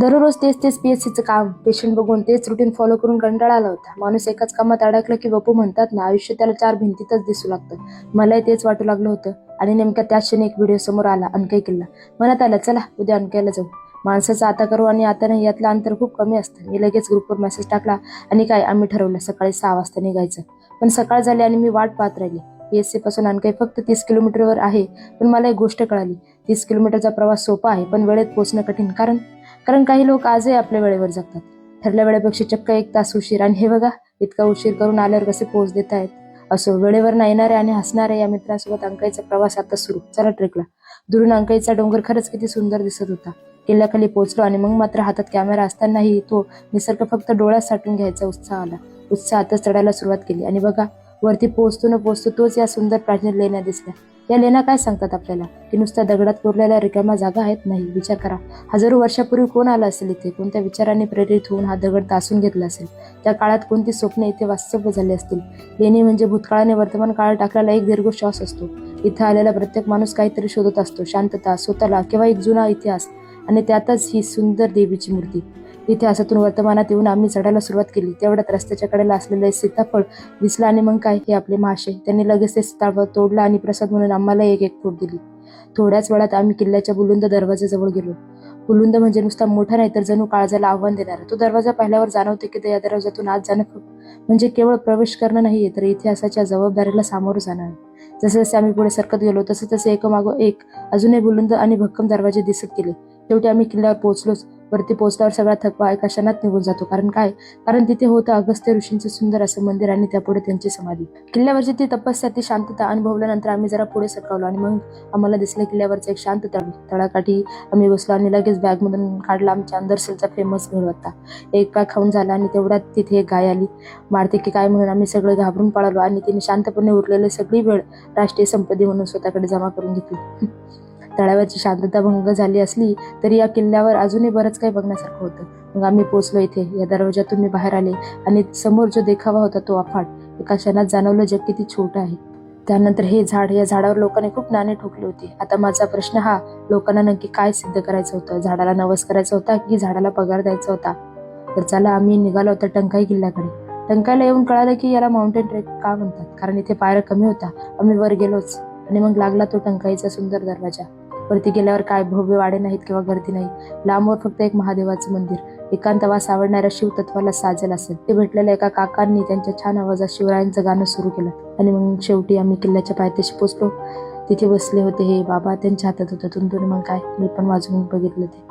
दररोज तेच तेच पी एस सीचं काम. पेशंट बघून तेच रुटीन फॉलो करून कंटाळा आला होता. माणूस एकाच कामात अडकला की बापू म्हणतात ना आयुष्य त्याला चार भिंतीतच दिसू लागतं. मलाही तेच वाटू लागलं होतं. आणि नेमक्या त्याच क्षणी एक व्हिडिओ समोर आला अनकई किल्ला. मनात आलं चला उद्या अनकायला जाऊ. माणसाचं आता करू आणि आता नाही यातलं अंतर खूप कमी असतं. मी लगेच ग्रुपवर मेसेज टाकला आणि काय आम्ही ठरवलं सकाळी सहा वाजता निघायचं. पण सकाळ झाली आणि मी वाट पाहत राहिली. पी एस सी पासून अनकाई फक्त तीस किलोमीटरवर आहे पण मला एक गोष्ट कळाली. तीस किलोमीटरचा प्रवास सोपा आहे पण वेळेत पोहोचणं कठीण. कारण कारण काही लोक आजही आपल्या वेळेवर जगतात. ठरल्या वेळेपेक्षा चक्क एक तास उशीर. आणि हे बघा इतका उशीर करून आल्यावर कसे पोहोच देत आहेत असो वेळेवर न येणारे आणि हसणारे या मित्रांसोबत अंकाईचा प्रवास आता सुरू. चला ट्रेकला. दुरून अंकाईचा डोंगर खरंच किती सुंदर दिसत होता. किल्ल्याखाली पोहोचलो आणि मग मात्र हातात कॅमेरा असतानाही तो निसर्ग फक्त डोळ्यात साठून घ्यायचा उत्साह आला. उत्साहातच चढायला सुरुवात केली. आणि बघा वरती पोहोचतो न पोहोचतो तोच या सुंदर प्राचीन लेण्या दिसल्या. या लेण्या काय सांगतात आपल्याला? की नुसत्या दगडात कोरलेल्या रिकाम्या जागा आहेत? नाही. विचार करा. हजारो वर्षापूर्वी कोण आलं असेल इथे? कोणत्या विचाराने प्रेरित होऊन हा दगड दासून घेतला असेल? त्या काळात कोणती स्वप्ने इथे वास्तव्य झाली असतील? लेणी म्हणजे भूतकाळाने वर्तमान काळात टाकलेला एक दीर्घ श्वास असतो. इथं आलेला प्रत्येक माणूस काहीतरी शोधत असतो. शांतता स्वतःला किंवा एक जुना इतिहास. आणि त्यातच ही सुंदर देवीची मूर्ती. इतिहासातून वर्तमानात येऊन आम्ही चढायला सुरुवात केली. तेवढ्यात रस्त्याच्या कडेला असलेलं सीताफळ दिसलं आणि मग काय हे आपले महाशय त्यांनी लगेच ते सीताफळ तोडलं आणि प्रसाद म्हणून आम्हाला एक एक फूट दिली. थोड्याच वेळात आम्ही किल्ल्याच्या बुलुंद दरवाजाजवळ गेलो. बुलुंद म्हणजे नुसता मोठा नाही तर जणू काळजाला आव्हान देणारा. तो दरवाजा पाहिल्यावर जाणवते की त्या दरवाजातून आत जाणं म्हणजे केवळ प्रवेश करणं नाहीये तर इतिहासाच्या जबाबदारीला सामोरं जाणं जसे जसे आम्ही पुढे सरकत गेलो तसे तसे एकमागो एक अजूनही बुलुंद आणि भक्कम दरवाजे दिसत गेले. शेवटी आम्ही किल्ल्यावर पोहोचलोच. वरती पोहोचल्यावर सगळा थकवा एका क्षणात निघून जातो. कारण काय? कारण तिथे होतं अगस्त्य ऋषींचं सुंदर असं मंदिर आणि त्यापुढे त्यांची समाधी. किल्ल्यावरची ती तपस्या ती शांतता अनुभवल्यानंतर आम्ही जरा पुढे सरकावलो आणि मग आम्हाला दिसलं किल्ल्यावरचं एक शांत तळ तळाकाठी. आम्ही बसलो आणि लगेच बॅगमधून काढला आमच्या अंदरसेलचा फेमस भेळ होता. एक काय खाऊन झाला आणि तेवढ्यात तिथे एक गाय आली. मारते की काय म्हणून आम्ही सगळे घाबरून पळालो आणि तिने शांतपणे उरलेली सगळी वेळ राष्ट्रीय संपत्ती म्हणून स्वतःकडे जमा करून घेतली. तळाव्याची शांतता भंग झाली असली तरी या किल्ल्यावर अजूनही बरंच काही बघण्यासारखं होतं. मग आम्ही पोचलो इथे. या दरवाजातून मी बाहेर आले आणि समोर जो देखावा होता तो अफाट. एका क्षणात जाणवलं जग किती छोटं आहे. त्यानंतर हे झाड या झाडावर लोकांनी खूप नाणे ठोकले होते. आता माझा प्रश्न हा लोकांना नक्की काय सिद्ध करायचं होतं? झाडाला नवस करायचा होता की झाडाला पगार द्यायचा होता? तर चला आम्ही निघालो होतो टंकाई किल्ल्याकडे. टंकाईला येऊन कळालं की याला माउंटेन ट्रेक का म्हणतात? कारण इथे पायऱ्या कमी होता आम्ही वर गेलोच आणि मग लागला तो टंकाईचा सुंदर दरवाजा. वरती गेल्यावर काय भव्य वाडे नाहीत किंवा गर्दी नाही. लांबवर फक्त एक महादेवाचं मंदिर. एकांतवास आवडणाऱ्या शिवतत्वाला साजेल असेल. ते भेटलेल्या एका काकांनी त्यांच्या छान आवाजात शिवरायांचं गाणं सुरू केलं. आणि मग शेवटी आम्ही किल्ल्याच्या पायथ्याशी पोचलो. तिथे बसले होते. हे बाबा त्यांच्या हातात होतं. तुंतून मग काय? मी पण वाजवून बघितलं ते.